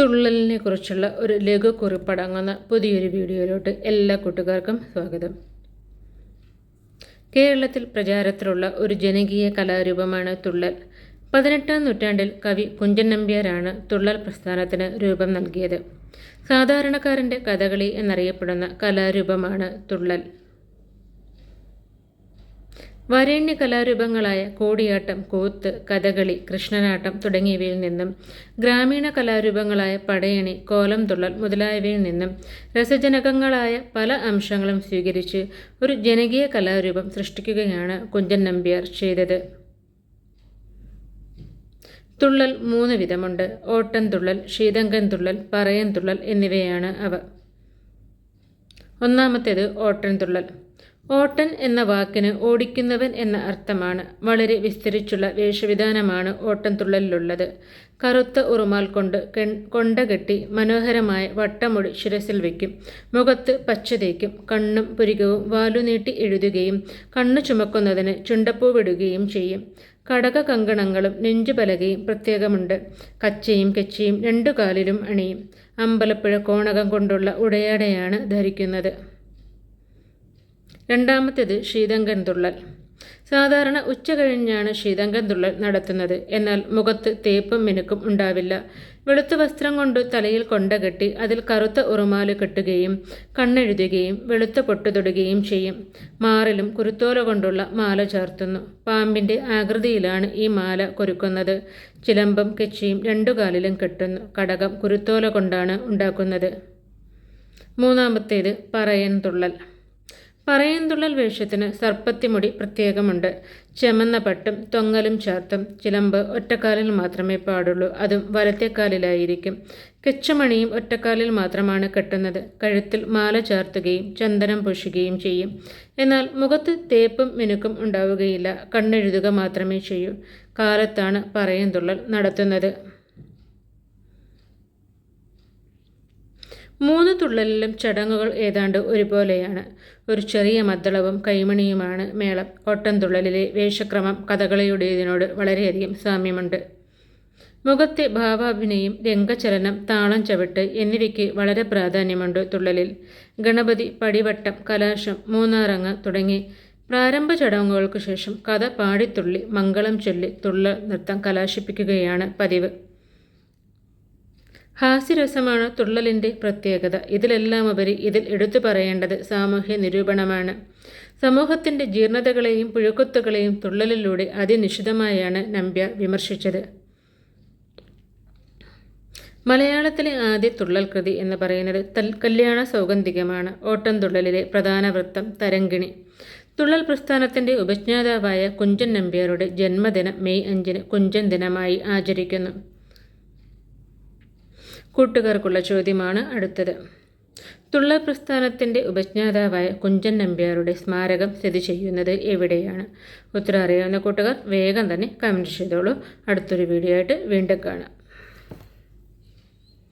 തുള്ളലിനെ കുറിച്ചുള്ള ഒരു ലഘു കുറിപ്പടങ്ങുന്ന പുതിയൊരു വീഡിയോയിലോട്ട് എല്ലാ കൂട്ടുകാർക്കും സ്വാഗതം. കേരളത്തിൽ പ്രചാരത്തിലുള്ള ഒരു ജനകീയ കലാരൂപമാണ് തുള്ളൽ. പതിനെട്ടാം നൂറ്റാണ്ടിൽ കവി കുഞ്ചൻ നമ്പ്യാരാണ് തുള്ളൽ പ്രസ്ഥാനത്തിന് രൂപം നൽകിയത്. സാധാരണക്കാരന്റെ കഥകളി എന്നറിയപ്പെടുന്ന കലാരൂപമാണ് തുള്ളൽ. വരേണ്യ കലാരൂപങ്ങളായ കോടിയാട്ടം കൂത്ത് കഥകളി കൃഷ്ണനാട്ടം തുടങ്ങിയവയിൽ നിന്നും ഗ്രാമീണ കലാരൂപങ്ങളായ പടയണി കോലം തുള്ളൽ മുതലായവയിൽ നിന്നും രസജനകങ്ങളായ പല അംശങ്ങളും സ്വീകരിച്ച് ഒരു ജനകീയ കലാരൂപം സൃഷ്ടിക്കുകയാണ് കുഞ്ചൻ നമ്പ്യാർ ചെയ്തത്. തുള്ളൽ മൂന്ന് വിധമുണ്ട്. ഓട്ടം തുള്ളൽ ശീതങ്കൻ തുള്ളൽ പറയൻ തുള്ളൽ എന്നിവയാണ് അവ. ഒന്നാമത്തേത് ഓട്ടൻ തുള്ളൽ. ഓട്ടൻ എന്ന വാക്കിന് ഓടിക്കുന്നവൻ എന്ന അർത്ഥമാണ്. വളരെ വിസ്തരിച്ചുള്ള വേഷവിധാനമാണ് തുള്ളലിലുള്ളത്. കറുത്ത ഉറുമാൽ കൊണ്ട് കൊണ്ട കെട്ടി മനോഹരമായ വട്ടമുടി ശിരസിൽ വയ്ക്കും. മുഖത്ത് പച്ച തേക്കും കണ്ണും പുരികവും വാലുനീട്ടി എഴുതുകയും കണ്ണു ചുമക്കുന്നതിന് ചുണ്ടപ്പൂ വിടുകയും ചെയ്യും. കടക കങ്കണങ്ങളും നെഞ്ചുപലകയും പ്രത്യേകമുണ്ട്. കച്ചയും കെച്ചയും രണ്ടു കാലിലും അണിയും. അമ്പലപ്പുഴ കോണകം കൊണ്ടുള്ള ഉടയാടയാണ് ധരിക്കുന്നത്. രണ്ടാമത്തേത് ശീതങ്കൻ തുള്ളൽ. സാധാരണ ഉച്ച കഴിഞ്ഞാണ് ശീതങ്കൻ തുള്ളൽ നടത്തുന്നത്. എന്നാൽ മുഖത്ത് തേപ്പും മിനുക്കും ഉണ്ടാവില്ല. വെളുത്ത വസ്ത്രം കൊണ്ട് തലയിൽ കൊണ്ട കെട്ടി അതിൽ കറുത്ത ഉറുമാൽ കെട്ടുകയും കണ്ണെഴുതുകയും വെളുത്ത പൊട്ടുതൊടുകയും ചെയ്യും. മാറിലും കുരുത്തോല കൊണ്ടുള്ള മാല ചേർത്തുന്നു. പാമ്പിന്റെ ആകൃതിയിലാണ് ഈ മാല കൊരുക്കുന്നത്. ചിലമ്പം കെച്ചിയും രണ്ടു കാലിലും കെട്ടുന്നു. കടകം കുരുത്തോല കൊണ്ടാണ് ഉണ്ടാക്കുന്നത്. മൂന്നാമത്തേത് പറയൻ തുള്ളൽ. പറയന്തുള്ളൽ വേഷത്തിന് സർപ്പത്തിമുടി പ്രത്യേകമുണ്ട്. ചെമന്ന പട്ടും തൊങ്ങലും ചേർത്തും ചിലമ്പ് ഒറ്റക്കാലിൽ മാത്രമേ പാടുള്ളൂ. അതും വലത്തേക്കാലിലായിരിക്കും. കെച്ചമണിയും ഒറ്റക്കാലിൽ മാത്രമാണ് കെട്ടുന്നത്. കഴുത്തിൽ മാല ചേർത്തുകയും ചന്ദനം പൂശുകയും ചെയ്യും. എന്നാൽ മുഖത്ത് തേപ്പും മിനുക്കും ഉണ്ടാവുകയില്ല. കണ്ണെഴുതുക മാത്രമേ ചെയ്യൂ. കാലത്താണ് പറയന്തുള്ളൽ നടത്തുന്നത്. മൂന്ന് തുള്ളലിലും ചടങ്ങുകൾ ഏതാണ്ട് ഒരുപോലെയാണ്. ഒരു ചെറിയ മദ്ദളവും കൈമണിയുമാണ് മേളം. തുള്ളലിലെ വേഷക്രമം കഥകളിയുടേതിനോട് വളരെയധികം സാമ്യമുണ്ട്. മുഖത്തെ ഭാവാഭിനയം രംഗചലനം താളം ചവിട്ട് എന്നിവയ്ക്ക് വളരെ പ്രാധാന്യമുണ്ട് തുള്ളലിൽ. ഗണപതി പടിവട്ടം കലാശം മൂന്നാറങ്ങ് തുടങ്ങി പ്രാരംഭ ചടങ്ങുകൾക്ക് ശേഷം കഥ പാടിത്തുള്ളി മംഗളം ചൊല്ലി തുള്ളൽ നൃത്തം കലാശിപ്പിക്കുകയാണ് പതിവ്. ഹാസ്യരസമാണ് തുള്ളലിന്റെ പ്രത്യേകത. ഇതിലെല്ലാം ഉപരി ഇതിൽ എടുത്തു പറയേണ്ടത് സാമൂഹ്യ നിരൂപണമാണ്. സമൂഹത്തിന്റെ ജീർണതകളെയും പുഴുക്കുത്തുകളെയും തുള്ളലിലൂടെ അതിനിശിതമായാണ് നമ്പ്യാർ വിമർശിച്ചത്. മലയാളത്തിലെ ആദ്യ തുള്ളൽ കൃതി എന്ന് പറയുന്നത് തൽ കല്യാണ സൗഗന്ധികമാണ്. തുള്ളലിലെ പ്രധാന വൃത്തം തരങ്കിണി തുള്ളൽ പ്രസ്ഥാനത്തിന്റെ ഉപജ്ഞാതാവായ കുഞ്ചൻ നമ്പ്യാരുടെ ജന്മദിനം മെയ് അഞ്ചിന് കുഞ്ചൻ ദിനമായി ആചരിക്കുന്നു. കൂട്ടുകാർക്കുള്ള ചോദ്യമാണ് അടുത്തത്. തുള്ള പ്രസ്ഥാനത്തിന്റെ ഉപജ്ഞാതാവായ കുഞ്ചൻ നമ്പ്യാരുടെ സ്മാരകം സ്ഥിതി ചെയ്യുന്നത് എവിടെയാണ്? ഉത്തരം അറിയാവുന്ന കൂട്ടുകാർ വേഗം തന്നെ കമന്റ് ചെയ്തോളൂ. അടുത്തൊരു വീഡിയോ ആയിട്ട് വീണ്ടും കാണാം.